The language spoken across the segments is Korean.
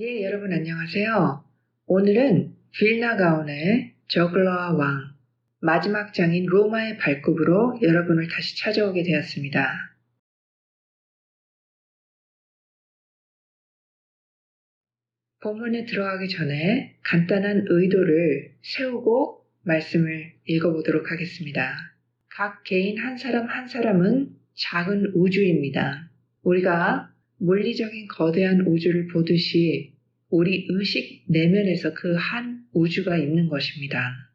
예, 여러분 안녕하세요. 오늘은 빌나 가온의 저글러와 왕, 마지막 장인 로마의 발굽으로 여러분을 다시 찾아오게 되었습니다. 본문에 들어가기 전에 간단한 의도를 세우고 말씀을 읽어보도록 하겠습니다. 각 개인 한 사람 한 사람은 작은 우주입니다. 우리가 물리적인 거대한 우주를 보듯이 우리 의식 내면에서 그 한 우주가 있는 것입니다.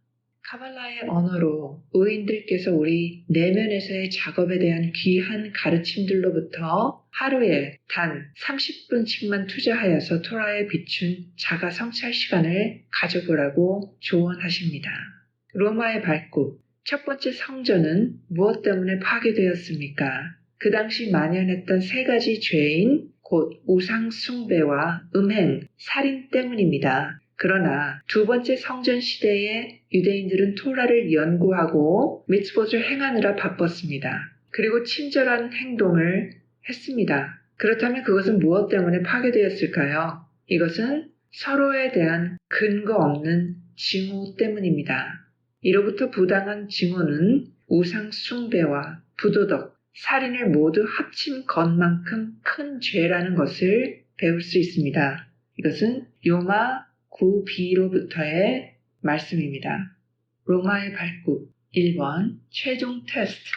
카발라의 언어로 의인들께서 우리 내면에서의 작업에 대한 귀한 가르침들로부터 하루에 단 30분씩만 투자하여서 토라에 비춘 자가 성찰 시간을 가져보라고 조언하십니다. 로마의 발굽, 첫 번째 성전은 무엇 때문에 파괴되었습니까? 그 당시 만연했던 세 가지 죄인 곧 우상 숭배와 음행, 살인 때문입니다. 그러나 두 번째 성전 시대에 유대인들은 토라를 연구하고 미tzvot을 행하느라 바빴습니다. 그리고 친절한 행동을 했습니다. 그렇다면 그것은 무엇 때문에 파괴되었을까요? 이것은 서로에 대한 근거 없는 징후 때문입니다. 이로부터 부당한 징후는 우상 숭배와 부도덕, 살인을 모두 합친 것만큼 큰 죄라는 것을 배울 수 있습니다. 이것은 요마 9b로부터의 말씀입니다. 로마의 발굽 1번 최종 테스트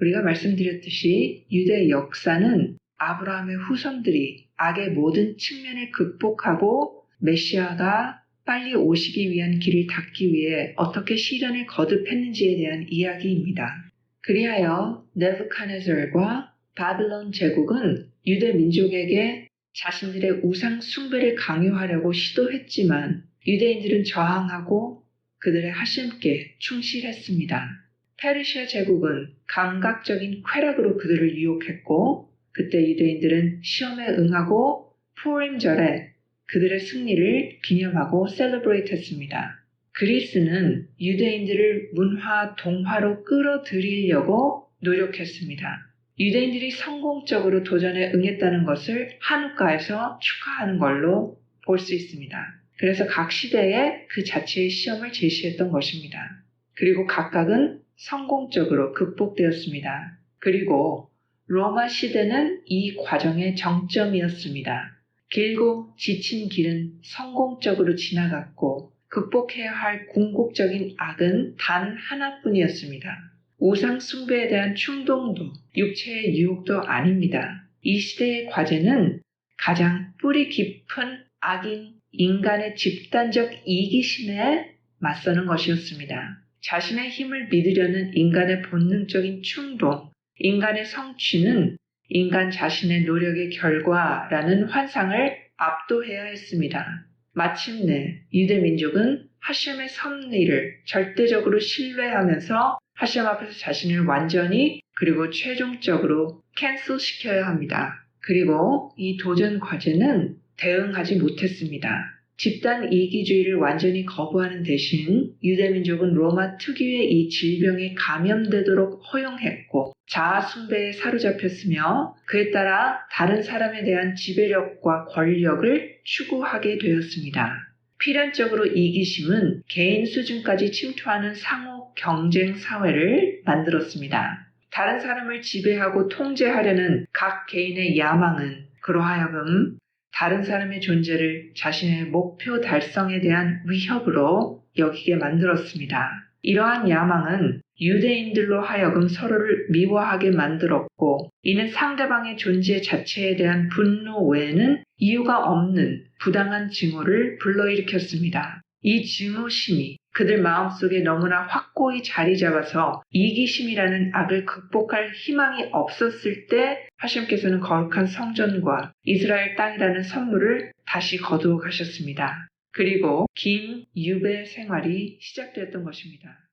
우리가 말씀드렸듯이 유대 역사는 아브라함의 후손들이 악의 모든 측면을 극복하고 메시아가 빨리 오시기 위한 길을 닫기 위해 어떻게 시련을 거듭했는지에 대한 이야기입니다. 그리하여 네부카네zar과 바빌론 제국은 유대 민족에게 자신들의 우상 숭배를 강요하려고 시도했지만 유대인들은 저항하고 그들의 하심께 충실했습니다. 페르시아 제국은 감각적인 쾌락으로 그들을 유혹했고 그때 유대인들은 시험에 응하고 포림절에 그들의 승리를 기념하고 셀러브레이트 했습니다. 그리스는 유대인들을 문화 동화로 끌어들이려고 노력했습니다. 유대인들이 성공적으로 도전에 응했다는 것을 한국가에서 축하하는 걸로 볼 수 있습니다. 그래서 각 시대에 그 자체의 시험을 제시했던 것입니다. 그리고 각각은 성공적으로 극복되었습니다. 그리고 로마 시대는 이 과정의 정점이었습니다. 길고 지친 길은 성공적으로 지나갔고 극복해야 할 궁극적인 악은 단 하나뿐이었습니다. 우상 숭배에 대한 충동도 육체의 유혹도 아닙니다. 이 시대의 과제는 가장 뿌리 깊은 악인 인간의 집단적 이기심에 맞서는 것이었습니다. 자신의 힘을 믿으려는 인간의 본능적인 충동, 인간의 성취는 인간 자신의 노력의 결과라는 환상을 압도해야 했습니다. 마침내 유대 민족은 하셴의 섭리를 절대적으로 신뢰하면서 하셴 앞에서 자신을 완전히 그리고 최종적으로 캔슬 시켜야 합니다. 그리고 이 도전 과제는 대응하지 못했습니다. 집단 이기주의를 완전히 거부하는 대신 유대민족은 로마 특유의 이 질병에 감염되도록 허용했고 자아 숭배에 사로잡혔으며 그에 따라 다른 사람에 대한 지배력과 권력을 추구하게 되었습니다. 필연적으로 이기심은 개인 수준까지 침투하는 상호 경쟁 사회를 만들었습니다. 다른 사람을 지배하고 통제하려는 각 개인의 야망은 그로하여금 다른 사람의 존재를 자신의 목표 달성에 대한 위협으로 여기게 만들었습니다. 이러한 야망은 유대인들로 하여금 서로를 미워하게 만들었고 이는 상대방의 존재 자체에 대한 분노 외에는 이유가 없는 부당한 증오를 불러일으켰습니다. 이 증오심이 그들 마음속에 너무나 확고히 자리 잡아서 이기심이라는 악을 극복할 희망이 없었을 때 하심께서는 거룩한 성전과 이스라엘 땅이라는 선물을 다시 거두어 가셨습니다. 그리고 긴 유배 생활이 시작되었던 것입니다.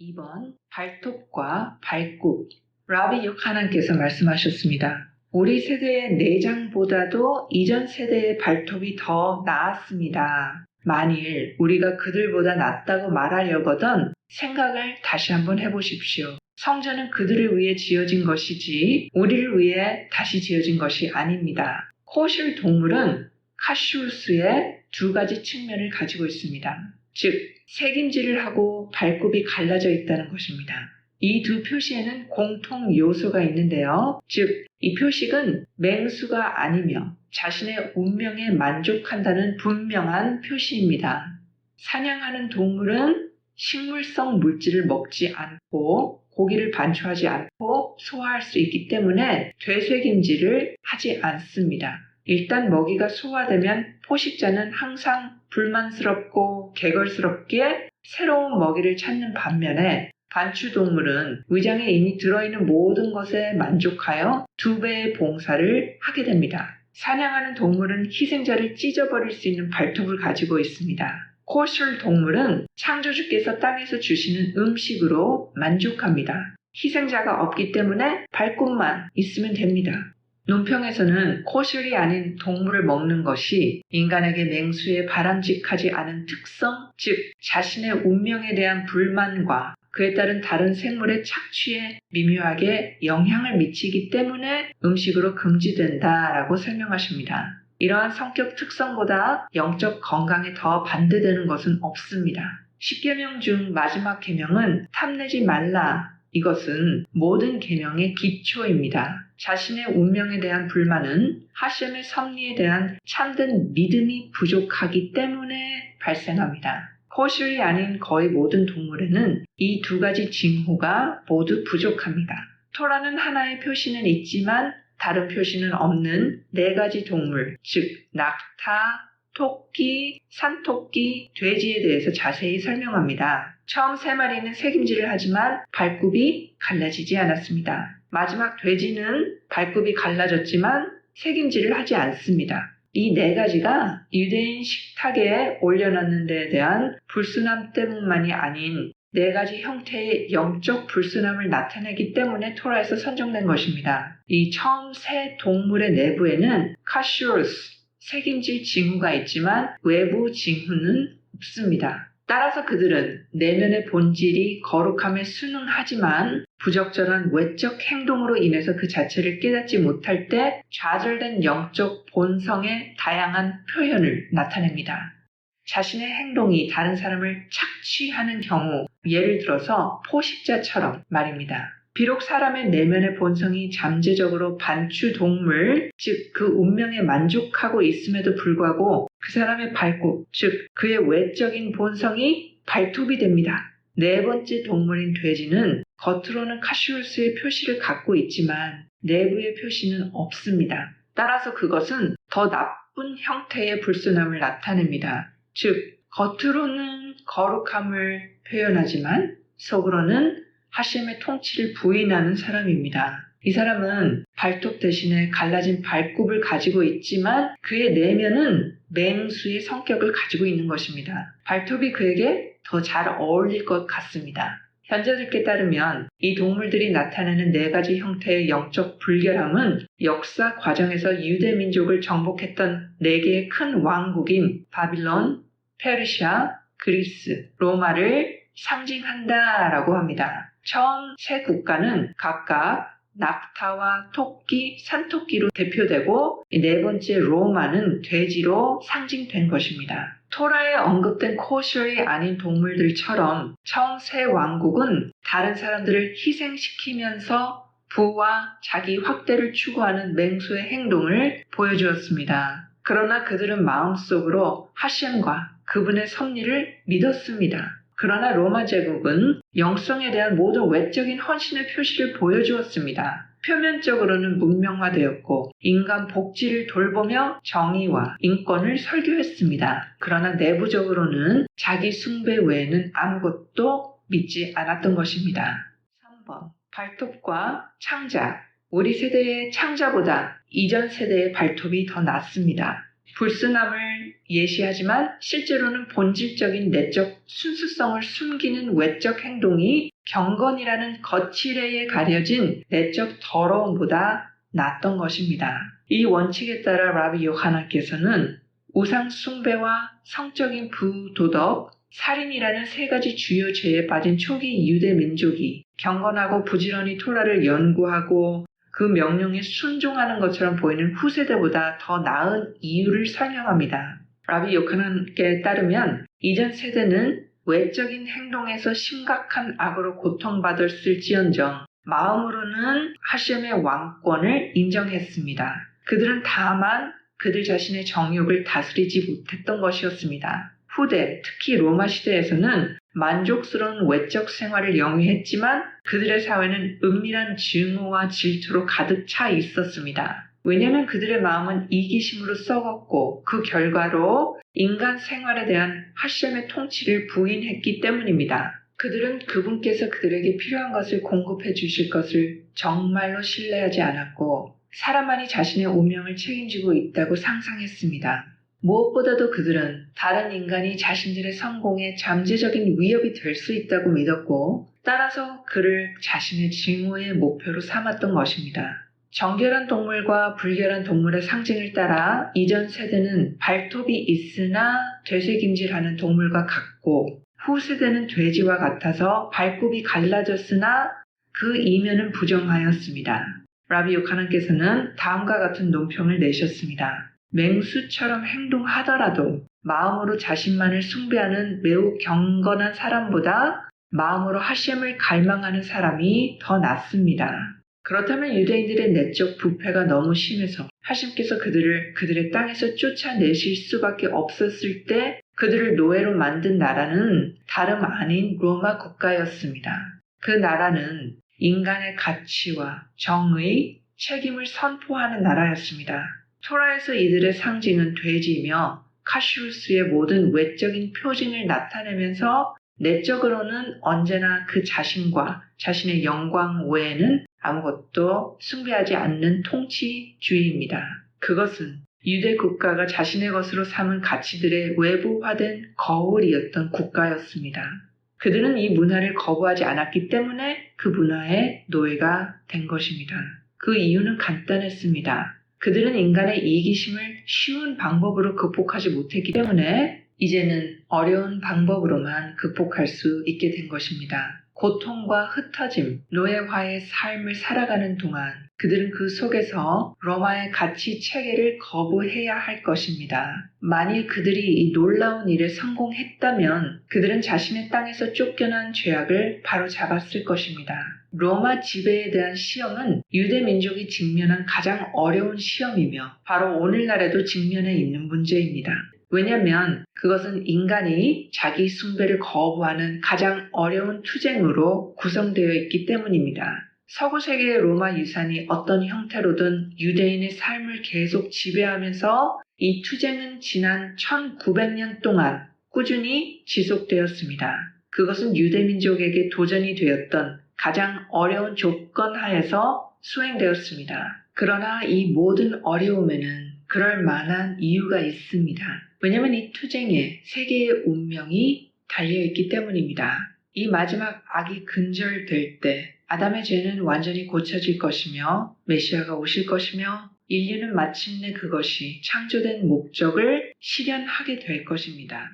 2번 발톱과 발굽 라비 요카난께서 말씀하셨습니다. 우리 세대의 내장보다도 이전 세대의 발톱이 더 나았습니다. 만일 우리가 그들보다 낫다고 말하려거든 생각을 다시 한번 해보십시오. 성전은 그들을 위해 지어진 것이지 우리를 위해 다시 지어진 것이 아닙니다. 코실 동물은 카슈스의 두 가지 측면을 가지고 있습니다. 즉, 색임질을 하고 발굽이 갈라져 있다는 것입니다. 이 두 표시에는 공통 요소가 있는데요. 즉, 이 표식은 맹수가 아니며 자신의 운명에 만족한다는 분명한 표시입니다. 사냥하는 동물은 식물성 물질을 먹지 않고 고기를 반추하지 않고 소화할 수 있기 때문에 되새김질을 하지 않습니다. 일단 먹이가 소화되면 포식자는 항상 불만스럽고 개걸스럽게 새로운 먹이를 찾는 반면에 반추동물은 위장에 이미 들어있는 모든 것에 만족하여 두 배의 봉사를 하게 됩니다. 사냥하는 동물은 희생자를 찢어버릴 수 있는 발톱을 가지고 있습니다. 코셜 동물은 창조주께서 땅에서 주시는 음식으로 만족합니다. 희생자가 없기 때문에 발굽만 있으면 됩니다. 논평에서는 코셜이 아닌 동물을 먹는 것이 인간에게 맹수에 바람직하지 않은 특성, 즉 자신의 운명에 대한 불만과 그에 따른 다른 생물의 착취에 미묘하게 영향을 미치기 때문에 음식으로 금지된다라고 설명하십니다. 이러한 성격 특성보다 영적 건강에 더 반대되는 것은 없습니다. 10계명 중 마지막 계명은 탐내지 말라. 이것은 모든 계명의 기초입니다. 자신의 운명에 대한 불만은 하셴의 섭리에 대한 참된 믿음이 부족하기 때문에 발생합니다. 코슐이 아닌 거의 모든 동물에는 이 두 가지 징후가 모두 부족합니다. 토라는 하나의 표시는 있지만 다른 표시는 없는 네 가지 동물, 즉 낙타, 토끼, 산토끼, 돼지에 대해서 자세히 설명합니다. 처음 세 마리는 색임질을 하지만 발굽이 갈라지지 않았습니다. 마지막 돼지는 발굽이 갈라졌지만 색임질을 하지 않습니다. 이 네 가지가 유대인 식탁에 올려놓는 데에 대한 불순함 때문만이 아닌 네 가지 형태의 영적 불순함을 나타내기 때문에 토라에서 선정된 것입니다. 이 처음 세 동물의 내부에는 카슈루스, 색임질 징후가 있지만 외부 징후는 없습니다. 따라서 그들은 내면의 본질이 거룩함에 순응하지만 부적절한 외적 행동으로 인해서 그 자체를 깨닫지 못할 때 좌절된 영적 본성의 다양한 표현을 나타냅니다. 자신의 행동이 다른 사람을 착취하는 경우, 예를 들어서 포식자처럼 말입니다. 비록 사람의 내면의 본성이 잠재적으로 반추 동물, 즉 그 운명에 만족하고 있음에도 불구하고 그 사람의 발굽, 즉 그의 외적인 본성이 발톱이 됩니다. 네 번째 동물인 돼지는 겉으로는 카시우스의 표시를 갖고 있지만 내부의 표시는 없습니다. 따라서 그것은 더 나쁜 형태의 불순함을 나타냅니다. 즉, 겉으로는 거룩함을 표현하지만 속으로는 하셴의 통치를 부인하는 사람입니다. 이 사람은 발톱 대신에 갈라진 발굽을 가지고 있지만 그의 내면은 맹수의 성격을 가지고 있는 것입니다. 발톱이 그에게 더 잘 어울릴 것 같습니다. 현자들께 따르면 이 동물들이 나타내는 네 가지 형태의 영적 불결함은 역사 과정에서 유대 민족을 정복했던 네 개의 큰 왕국인 바빌론, 페르시아, 그리스, 로마를 상징한다라고 합니다. 처음 세 국가는 각각 낙타와 토끼, 산토끼로 대표되고 네 번째 로마는 돼지로 상징된 것입니다. 토라에 언급된 코셜이 아닌 동물들처럼 처음 세 왕국은 다른 사람들을 희생시키면서 부와 자기 확대를 추구하는 맹수의 행동을 보여주었습니다. 그러나 그들은 마음속으로 하셴과 그분의 섭리를 믿었습니다. 그러나 로마 제국은 영성에 대한 모든 외적인 헌신의 표시를 보여주었습니다. 표면적으로는 문명화되었고 인간 복지를 돌보며 정의와 인권을 설교했습니다. 그러나 내부적으로는 자기 숭배 외에는 아무것도 믿지 않았던 것입니다. 3번 발톱과 창자 우리 세대의 창자보다 이전 세대의 발톱이 더 낫습니다. 불순함을 예시하지만 실제로는 본질적인 내적 순수성을 숨기는 외적 행동이 경건이라는 거칠애에 가려진 내적 더러움보다 낫던 것입니다. 이 원칙에 따라 라비 요하나께서는 우상 숭배와 성적인 부도덕, 살인이라는 세 가지 주요 죄에 빠진 초기 유대 민족이 경건하고 부지런히 토라를 연구하고 그 명령에 순종하는 것처럼 보이는 후세대보다 더 나은 이유를 설명합니다. 라비 요카난께 따르면 이전 세대는 외적인 행동에서 심각한 악으로 고통받았을지언정 마음으로는 하셴의 왕권을 인정했습니다. 그들은 다만 그들 자신의 정욕을 다스리지 못했던 것이었습니다. 후대, 특히 로마 시대에서는 만족스러운 외적 생활을 영위했지만 그들의 사회는 은밀한 증오와 질투로 가득 차 있었습니다. 왜냐하면 그들의 마음은 이기심으로 썩었고 그 결과로 인간 생활에 대한 하셴의 통치를 부인했기 때문입니다. 그들은 그분께서 그들에게 필요한 것을 공급해 주실 것을 정말로 신뢰하지 않았고 사람만이 자신의 운명을 책임지고 있다고 상상했습니다. 무엇보다도 그들은 다른 인간이 자신들의 성공에 잠재적인 위협이 될 수 있다고 믿었고 따라서 그를 자신의 증오의 목표로 삼았던 것입니다. 정결한 동물과 불결한 동물의 상징을 따라 이전 세대는 발톱이 있으나 되새김질하는 동물과 같고 후 세대는 돼지와 같아서 발굽이 갈라졌으나 그 이면은 부정하였습니다. 라비 요카난께서는 다음과 같은 논평을 내셨습니다. 맹수처럼 행동하더라도 마음으로 자신만을 숭배하는 매우 경건한 사람보다 마음으로 하셴을 갈망하는 사람이 더 낫습니다. 그렇다면 유대인들의 내적 부패가 너무 심해서 하심께서 그들을 그들의 땅에서 쫓아내실 수밖에 없었을 때 그들을 노예로 만든 나라는 다름 아닌 로마 국가였습니다. 그 나라는 인간의 가치와 정의, 책임을 선포하는 나라였습니다. 토라에서 이들의 상징은 돼지이며 카시우스의 모든 외적인 표징을 나타내면서 내적으로는 언제나 그 자신과 자신의 영광 외에는 아무것도 숭배하지 않는 통치주의입니다. 그것은 유대 국가가 자신의 것으로 삼은 가치들의 외부화된 거울이었던 국가였습니다. 그들은 이 문화를 거부하지 않았기 때문에 그 문화의 노예가 된 것입니다. 그 이유는 간단했습니다. 그들은 인간의 이기심을 쉬운 방법으로 극복하지 못했기 때문에 이제는 어려운 방법으로만 극복할 수 있게 된 것입니다. 고통과 흩어짐, 노예화의 삶을 살아가는 동안 그들은 그 속에서 로마의 가치 체계를 거부해야 할 것입니다. 만일 그들이 이 놀라운 일에 성공했다면 그들은 자신의 땅에서 쫓겨난 죄악을 바로 잡았을 것입니다. 로마 지배에 대한 시험은 유대 민족이 직면한 가장 어려운 시험이며 바로 오늘날에도 직면해 있는 문제입니다. 왜냐하면 그것은 인간이 자기 숭배를 거부하는 가장 어려운 투쟁으로 구성되어 있기 때문입니다. 서구 세계의 로마 유산이 어떤 형태로든 유대인의 삶을 계속 지배하면서 이 투쟁은 지난 1900년 동안 꾸준히 지속되었습니다. 그것은 유대민족에게 도전이 되었던 가장 어려운 조건 하에서 수행되었습니다. 그러나 이 모든 어려움에는 그럴 만한 이유가 있습니다. 왜냐하면 이 투쟁에 세계의 운명이 달려있기 때문입니다. 이 마지막 악이 근절될 때 아담의 죄는 완전히 고쳐질 것이며 메시아가 오실 것이며 인류는 마침내 그것이 창조된 목적을 실현하게 될 것입니다.